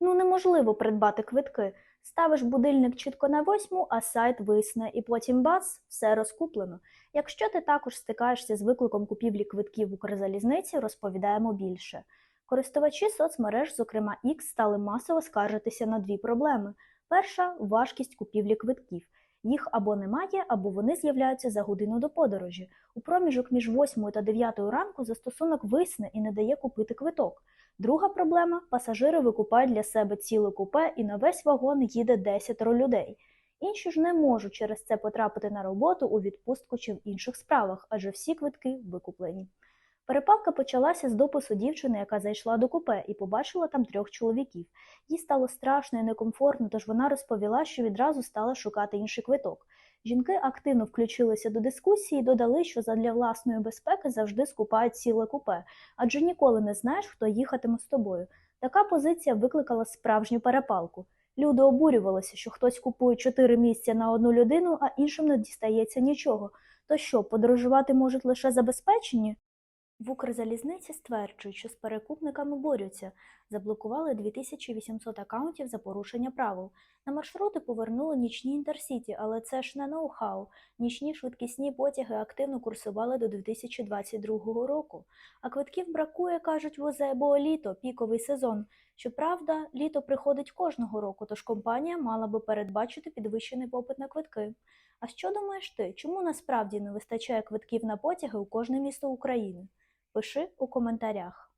Ну неможливо придбати квитки. Ставиш будильник чітко на восьму, а сайт висне, і потім бац, все розкуплено. Якщо ти також стикаєшся з викликом купівлі квитків в Укрзалізниці, розповідаємо більше. Користувачі соцмереж, зокрема X, стали масово скаржитися на дві проблеми. Перша важкість купівлі квитків. Їх або немає, або вони з'являються за годину до подорожі. У проміжок між 8 та 9 ранку застосунок висне і не дає купити квиток. Друга проблема пасажири викупають для себе ціле купе і на весь вагон їде 10 людей. Інші ж не можуть через це потрапити на роботу у відпустку чи в інших справах, адже всі квитки викуплені. Перепалка почалася з допису дівчини, яка зайшла до купе і побачила там трьох чоловіків. Їй стало страшно і некомфортно, тож вона розповіла, що відразу стала шукати інший квиток. Жінки активно включилися до дискусії і додали, що задля власної безпеки завжди скупають ціле купе, адже ніколи не знаєш, хто їхатиме з тобою. Така позиція викликала справжню перепалку. Люди обурювалися, що хтось купує чотири місця на одну людину, а іншим не дістається нічого. То що, подорожувати можуть лише забезпечені? В Укрзалізниці стверджують, що з перекупниками борються. Заблокували 2800 акаунтів за порушення правил. На маршрути повернули нічні інтерсіті, але це ж не ноу-хау. Нічні швидкісні потяги активно курсували до 2022 року. А квитків бракує, кажуть возе, бо літо, піковий сезон. Щоправда, літо приходить кожного року, тож компанія мала би передбачити підвищений попит на квитки. А що думаєш ти, чому насправді не вистачає квитків на потяги у кожне місто України? Пиши у коментарях.